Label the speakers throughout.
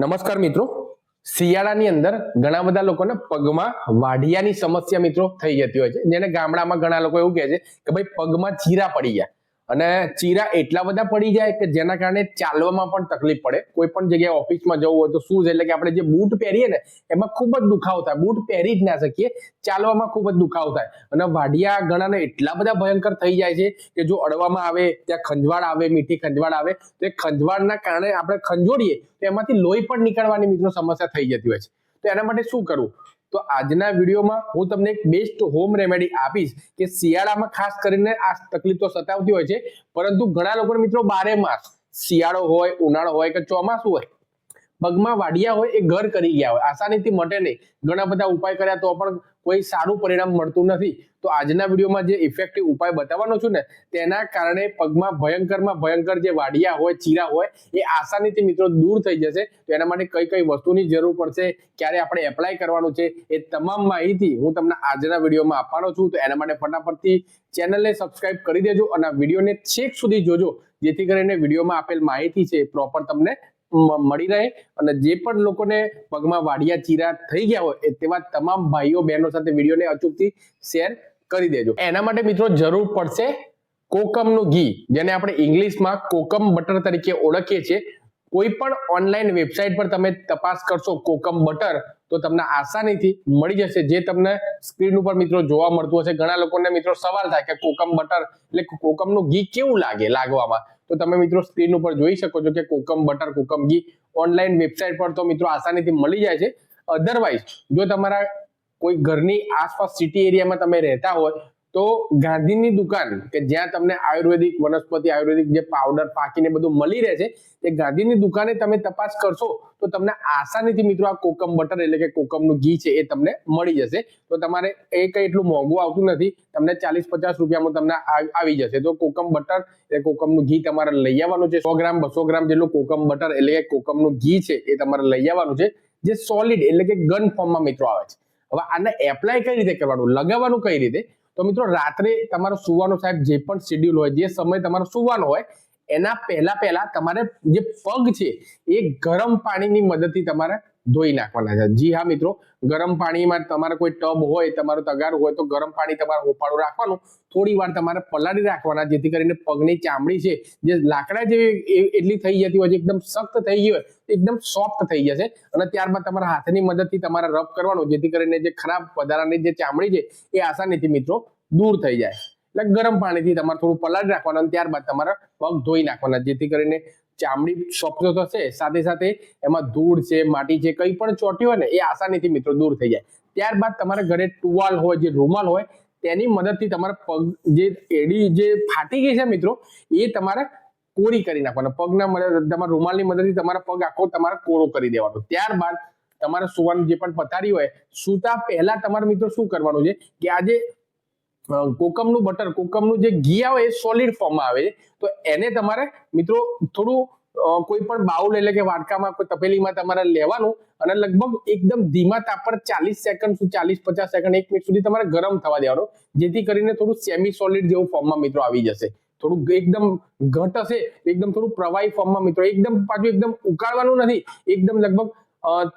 Speaker 1: નમસ્કાર મિત્રો. શિયાળાની અંદર ઘણા બધા લોકોને પગમાં વાઢિયાની સમસ્યા મિત્રો થઈ જતી હોય છે. જેને ગામડામાં ઘણા લોકો એવું કહે છે કે ભાઈ પગમાં ચીરા પડી જાય અને ચીરા એટલા બધા પડી જાય કે જેના કારણે ચાલવામાં પણ તકલીફ પડે. કોઈ પણ જગ્યાએ ઓફિસમાં જવું હોય તો શૂઝ એટલે કે આપણે જે બૂટ પહેરીએ ને, એમાં ખૂબ જ દુખાવો થાય. બૂટ પહેરી જ ના શકીએ, ચાલવામાં ખૂબ જ દુખાવો થાય. અને વાઢિયા ગણાને એટલા બધા ભયંકર થઈ જાય છે કે જો અડવામાં આવે, ત્યાં ખંજવાળ આવે, મીઠી ખંજવાળ આવે, તો એ ખંજવાળના કારણે આપણે ખંજોડીએ તો એમાંથી લોહી પણ નીકળવાની મિત્રો સમસ્યા થઈ જતી હોય છે. તો એના માટે શું કરવું? તો આજના વિડીયોમાં હું તમને એક બેસ્ટ હોમ રેમેડી આપીશ કે શિયાળામાં ખાસ કરીને આ તકલીફ તો સતાવતી હોય છે. પરંતુ ઘણા લોકોને મિત્રો બારે માસ શિયાળો હોય, ઉનાળો હોય કે ચોમાસું હોય પગમાં વાડિયા હોય એ ઘર કરી ગયા હોય. આસાનીથી મટે નહીં. ઘણા બધા ઉપાય કર્યા તો પણ કોઈ સારું પરિણામ મળતું નથી. તો આજના વિડીયોમાં જે ઇફેક્ટિવ ઉપાય બતાવવાનો છું ને, તેના કારણે પગમાં ભયંકરમાં ભયંકર જે વાડિયા હોય, ચીરા હોય, એ આસાનીથી મિત્રો દૂર થઈ જશે. તો એના માટે કઈ કઈ વસ્તુની જરૂર પડશે, ક્યારે આપણે એપ્લાય કરવાનું છે, એ તમામ માહિતી હું તમને આજના વિડીયોમાં આપવાનો છું. તો એના માટે ફટાફટથી ચેનલને સબસ્ક્રાઇબ કરી દેજો અને વિડીયોને છેક સુધી જોજો, જેથી કરીને વિડીયોમાં આપેલ માહિતી છે પ્રોપર તમને મળી રહે અને જે પણ લોકોને પગમાં વાડિયા ચીરા થઈ ગયા હોય તેવા તમામ ભાઈઓ બહેનો સાથે વિડીયોને અચૂકથી શેર કરી દેજો. એના માટે મિત્રો જરૂર પડશે કોકમનું ઘી, જેને આપણે ઇંગ્લિશમાં કોકમ બટર તરીકે ઓળખીએ છીએ. કોઈ પણ ઓનલાઈન વેબસાઇટ પર તમે તપાસ કરશો કોકમ બટર, તો તમને આસાનીથી મળી જશે. જે તમને સ્ક્રીન ઉપર મિત્રો જોવા મળતું હશે, ઘણા લોકોને મિત્રો સવાલ થાય કે કોકમ બટર એટલે કોકમનું ઘી કેવું લાગે લાગવામાં? તો તમે મિત્રો સ્ક્રીન ઉપર જોઈ શકો છો કે કોકમ બટર, કોકમ ઘી ઓનલાઈન વેબસાઇટ પર તો મિત્રો આસાનીથી મળી જાય છે. અધરવાઇઝ જો તમારા કોઈ ઘરની આસપાસ સિટી એરિયામાં તમે રહેતા હોય તો ગાંધીની દુકાન, કે જ્યાં તમને આયુર્વેદિક, વનસ્પતિ આયુર્વેદિક જે પાવડર પાકીને બધું મળી રહે છે, તે ગાંધીની દુકાને તમે તપાસ કરશો, તો તમને આસાનીથી મિત્રો આ કોકમ બટર એટલે કે કોકમનું ઘી છે એ તમને મળી જશે. તો તમારે એ કંઈ એટલું મોંઘું આવતું નથી, તમને ચાલીસ પચાસ રૂપિયામાં તમને આવી જશે. તો કોકમ બટર એ કોકમનું ઘી તમારે લઈ આવવાનું છે. સો ગ્રામ, બસો ગ્રામ જેટલું કોકમ બટર એટલે કે કોકમનું ઘી છે એ તમારે લઈ આવવાનું છે, જે સોલિડ એટલે કે ગન ફોર્મમાં મિત્રો આવે છે. હવે આને એપ્લાય કઈ રીતે કરવાનું? લગાવવાનું કઈ રીતે? તો મિત્રો રાત્રે તમારો સુવાનો સાહેબ જે પણ શેડ્યુલ હોય, જે સમય તમારો સુવાનો હોય, એના પહેલા પહેલા તમારે જે પગ છે એ ગરમ પાણીની મદદથી તમારે ધોઈ નાખવાના છે. જી હા, મિત્રો. ગરમ પાણીમાં તમારે કોઈ ટબ હોય, તમારો તગાર હોય, તો ગરમ પાણી તમારે હોપાળું રાખવાનું. થોડી વાર તમારે પલાળી રાખવાના, જેથી કરીને પગની ચામડી છે, જે લાકડા જેવી એટલી થઈ જતી હોય છે, એકદમ સખ્ત થઈ ગઈ હોય એકદમ સોફ્ટ થઈ જશે. અને ત્યારબાદ તમારા હાથની મદદથી તમારે રબ કરવાનું, જેથી કરીને જે ખરાબ વધારાની જે ચામડી છે, એ આસાનીથી, મિત્રો, દૂર થઈ જાય. એટલે ગરમ પાણીથી તમારે થોડું પલાળી રાખવાનું અને ત્યારબાદ તમારા પગ ધોઈ નાખવાના, જેથી કરીને ચામડી સોફ્ટ તો થશે, સાથે સાથે એમાં ધૂળ છે, માટી છે, કંઈ પણ ચોટી હોય ને, એ આસાનીથી મિત્રો દૂર થઈ જાય. ત્યારબાદ તમારા ઘરે ટુવાલ હોય, જે રૂમાલ હોય, તેની મદદથી તમારા પગ, જે એડી જે ફાટી ગઈ છે મિત્રો, એ તમારે કોરી કરી નાખવાનો. પગના મદદ, તમારા રૂમાલની મદદથી તમારા પગ આખો તમારે કોરો કરી દેવાનો. ત્યારબાદ તમારે સુવાનું જે પણ પથારી હોય, સૂતા પહેલા તમારે મિત્રો શું કરવાનું છે, કે આજે કોકમનું બટર કોકમનું જે ઘી આવે એ સોલિડ ફોર્મમાં આવે. છે તો એને તમારે મિત્રો થોડું કોઈ પણ બાઉલ એટલે કે વાટકામાં કોઈ તપેલીમાં તમારે લેવાનું અને લગભગ એકદમ ધીમા તાપ પર ચાલીસ સેકન્ડ ચાલીસ પચાસ સેકન્ડ એક મિનિટ સુધી તમારે ગરમ થવા દેવાનું. જેથી કરીને થોડું સેમી સોલિડ જેવું ફોર્મમાં મિત્રો આવી જશે. થોડું એકદમ ઘટ હશે, એકદમ થોડું પ્રવાહી ફોર્મમાં મિત્રો. એકદમ પાછું એકદમ ઉકાળવાનું નથી. એકદમ લગભગ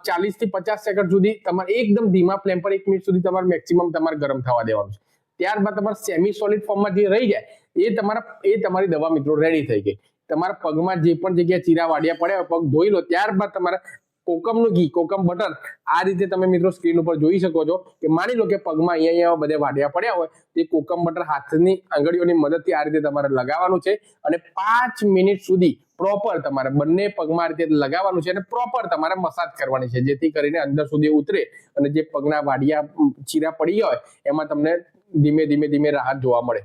Speaker 1: ચાલીસથી પચાસ સેકન્ડ સુધી તમારે એકદમ ધીમા ફ્લેમ પર એક મિનિટ સુધી તમારે મેક્સિમમ તમારે ગરમ થવા દેવાનું છે. ત્યારબાદ તમારે સેમી સોલિડ ફોર્મમાં જે રહી જાય, એ તમારા, એ તમારી દવા મિત્રો રેડી થઈ ગઈ. તમારા પગમાં જે પણ જગ્યાએ ચીરા વાડિયા પડ્યા પગ ધોઈ લો, ત્યારબાદ તમારે કોકમનું ઘી, કોકમ બટર આ રીતે તમે મિત્રો સ્ક્રીન ઉપર જોઈ શકો છો કે માની લો કે પગમાં અહીંયા અહીંયા બધે વાડિયા પડ્યા હોય, તે કોકમ બટર હાથની આંગળીઓની મદદથી આ રીતે તમારે લગાવવાનું છે અને પાંચ મિનિટ સુધી પ્રોપર તમારે બંને પગમાં આ રીતે લગાવવાનું છે અને પ્રોપર તમારે મસાજ કરવાની છે, જેથી કરીને અંદર સુધી ઉતરે અને જે પગના વાડિયા, ચીરા પડી હોય, એમાં તમને ધીમે ધીમે ધીમે રાહત જોવા મળે.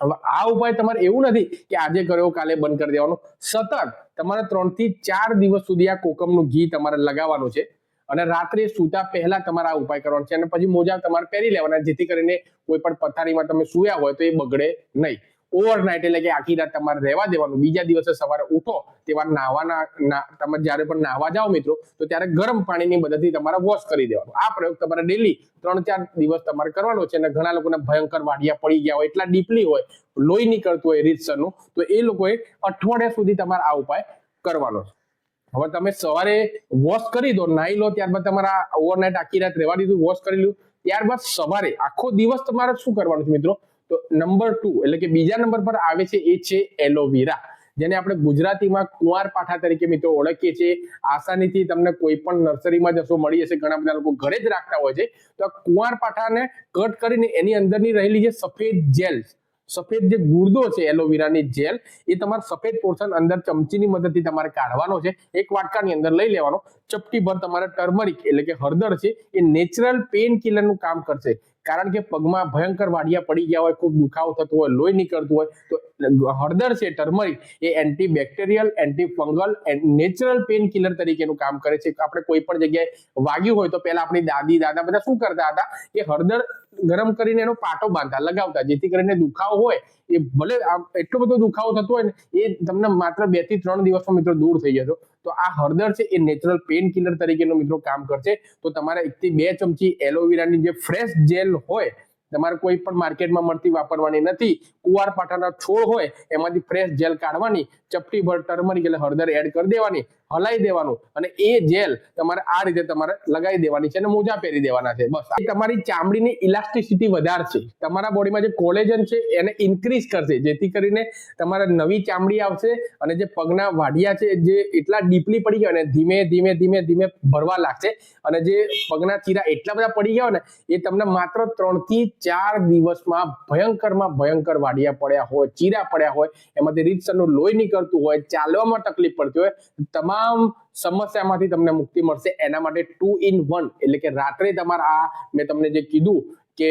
Speaker 1: હવે આ ઉપાય તમારે એવું નથી કે આજે કર્યો, કાલે બંધ કરી દેવાનો. સતત તમારે ત્રણથી ચાર દિવસ સુધી આ કોકમનું ઘી તમારે લગાવવાનું છે અને રાત્રે સૂતા પહેલા તમારે આ ઉપાય કરવાનો છે અને પછી મોજા તમારે પહેરી લેવાના, જેથી કરીને કોઈ પણ પથારીમાં તમે સૂયા હોય તો એ બગડે નહીં. ઓવરનાઇટ એટલે કે આખી રાત તમારે રહેવા દેવાનું. બીજા દિવસે સવારે ઉઠો તેવા નાવાના તમે જ્યારે પણ નાહવા જાઓ મિત્રો, તો ત્યારે ગરમ પાણીની મદદથી તમારે વોશ કરી દેવાનું. આ પ્રયોગ તમારે ડેલી ત્રણ ચાર દિવસ તમારે કરવાનો છે અને ઘણા લોકોને ભયંકર વાડિયા પડી ગયા હોય, એટલા ડીપલી હોય, લોહી નીકળતું હોય રીતસરનું, તો એ લોકોએ અઠવાડિયા સુધી તમારે આ ઉપાય કરવાનો છે. હવે તમે સવારે વોશ કરી દો, નાહી લો, ત્યારબાદ તમારા ઓવરનાઇટ આખી રાત રહેવા દીધું વોશ કરી લ્યું ત્યારબાદ સવારે આખો દિવસ તમારે શું કરવાનું છે મિત્રો? તો નંબર ટુ એટલે કે બીજા નંબર પર આવે છે એ છે એલોવેરા જેને આપણે ગુજરાતીમાં કુંવાર પાઠા તરીકે મિત્રો ઓળખીએ છીએ. આસાનીથી તમને કોઈ પણ નર્સરીમાં જશો, મળી જશે, ઘણા બધા લોકો ઘરે જ રાખતા હોય છે. તો આ કુંવાર પાઠાને કટ કરીને એની અંદરની રહેલી જે સફેદ જેલ સફેદ જે ગુર્દો છે એલોવેરાની જેલ એ તમારે સફેદ પોર્શન અંદર ચમચીની મદદથી તમારે કાઢવાનો છે. એક વાટકાની અંદર લઈ લેવાનો. ચપટી ભર તમારે ટર્મરિક એટલે કે હળદર છે, એ નેચરલ પેન કિલરનું કામ કરશે. કારણ કે પગમાં ભયંકર વાડિયા પડી ગયા હોય, ખૂબ દુખાવો થતો હોય, લોહી નીકળતું હોય, તો હળદર છે, ટર્મરિક, એ anti bacterial anti fungal natural pen killer તરીકેનું કામ કરે છે. આપણે કોઈ પણ જગ્યાએ વાગ્યું હોય તો પહેલા આપણી દાદી, દાદા બધા શું કરતા હતા? કે હળદર ગરમ કરીને એનો પાટો બાંધતા, લગાવતા, જેથી કરીને દુખાવો હોય, એ ભલે એટલો બધો દુખાવો થતો હોય ને, એ તમને માત્ર બેથી ત્રણ દિવસમાં મિત્રો દૂર થઈ જશો તો આ હળદર છે એ નેચરલ પેન કિલર તરીકેનો મિત્રો કામ કરશે. તો તમારે એકથી બે ચમચી એલોવેરાની જે ફ્રેશ જેલ હોય તમારે કોઈ પણ માર્કેટમાં મળતી વાપરવાની નથી. કુવાર પાટાના છોડ હોય, એમાંથી ફ્રેશ જેલ કાઢવાની ચપટી ભર ટર્મરિક એટલે હળદર એડ કરી દેવાની, હલાઈ દેવાનું અને એ જેલ તમારે આ રીતે તમારે લગાવી દેવાની છે અને મોજા પહેરી દેવાના છે. બસ. તમારી ચામડીની ઇલાસ્ટિસિટી વધારશે. તમારા બોડીમાં જે કોલેજન છે, એને ઇન્ક્રીઝ કરશે. જેથી કરીને તમારે નવી ચામડી આવશે અને જે પગના વાડિયા છે, જે એટલા ડીપલી પડી ગયા ને, ધીમે ધીમે ધીમે ધીમે ભરવા લાગશે અને જે પગના ચીરા એટલા બધા પડી ગયા હોય ને, એ તમને માત્ર ત્રણથી ચાર દિવસમાં ભયંકરમાં ભયંકર વાડિયા પડ્યા હોય, ચીરા પડ્યા હોય, એમાંથી રીતસરનું લોહી નીકળતું હોય, ચાલવામાં તકલીફ પડતી હોય તમામ સમસ્યામાંથી તમને મુક્તિ મળશે. એના માટે ટુ ઇન વન એટલે કે રાત્રે તમારા આ મેં તમને જે કીધું કે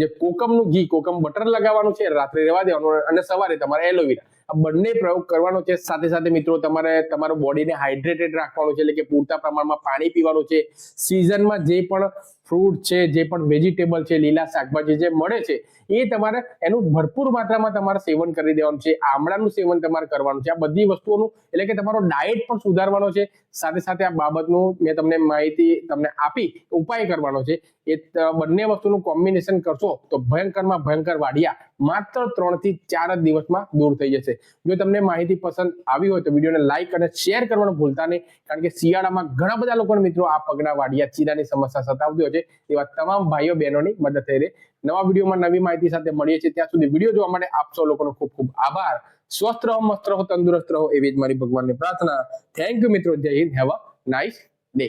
Speaker 1: જે કોકમનું ઘી, કોકમ બટર લગાવવાનું છે, રાત્રે રહેવા દેવાનું અને સવારે તમારે એલોવેરા. આ બંને પ્રયોગ કરવાનો છે. સાથે સાથે મિત્રો, તમારે તમારું બોડીને હાઇડ્રેટેડ રાખવાનું છે, એટલે કે પૂરતા પ્રમાણમાં પાણી પીવાનું છે. સિઝનમાં જે પણ ફ્રૂટ છે, જે પણ વેજીટેબલ છે, લીલા શાકભાજી જે મળે છે, એ તમારે એનું ભરપૂર માત્રામાં તમારે સેવન કરી દેવાનું છે. આમળાનું સેવન તમારે કરવાનું છે. આ બધી વસ્તુઓનું એટલે કે તમારો ડાયટ પણ સુધારવાનો છે. સાથે સાથે આ બાબતનું મેં તમને માહિતી તમને આપી, ઉપાય કરવાનો છે. એ બંને વસ્તુનું કોમ્બિનેશન કરશો તો ભયંકરમાં ભયંકર વાડિયા માત્ર ત્રણથી ચાર જ દિવસમાં દૂર થઈ જશે. જો તમને માહિતી પસંદ આવી હોય તો વિડીયોને લાઈક અને શેર કરવાનું ભૂલતા નહીં, કારણ કે શિયાળામાં ઘણા બધા લોકોને મિત્રો આ પગના વાડિયા ચીરાની સમસ્યા સતાવતી હોય છે, એવા તમામ ભાઈઓ બહેનોની મદદ થઈ રહે. નવા વિડીયોમાં નવી માહિતી સાથે મળીએ છીએ. ત્યાં સુધી વીડિયો જોવા માટે આપ સૌ લોકોનો ખૂબ ખૂબ આભાર. સ્વસ્થ રહો, મસ્ત રહો, તંદુરસ્ત રહો, એવી જ મારી ભગવાનની પ્રાર્થના. થેન્ક યુ મિત્રો. Jai Hind. Have a nice day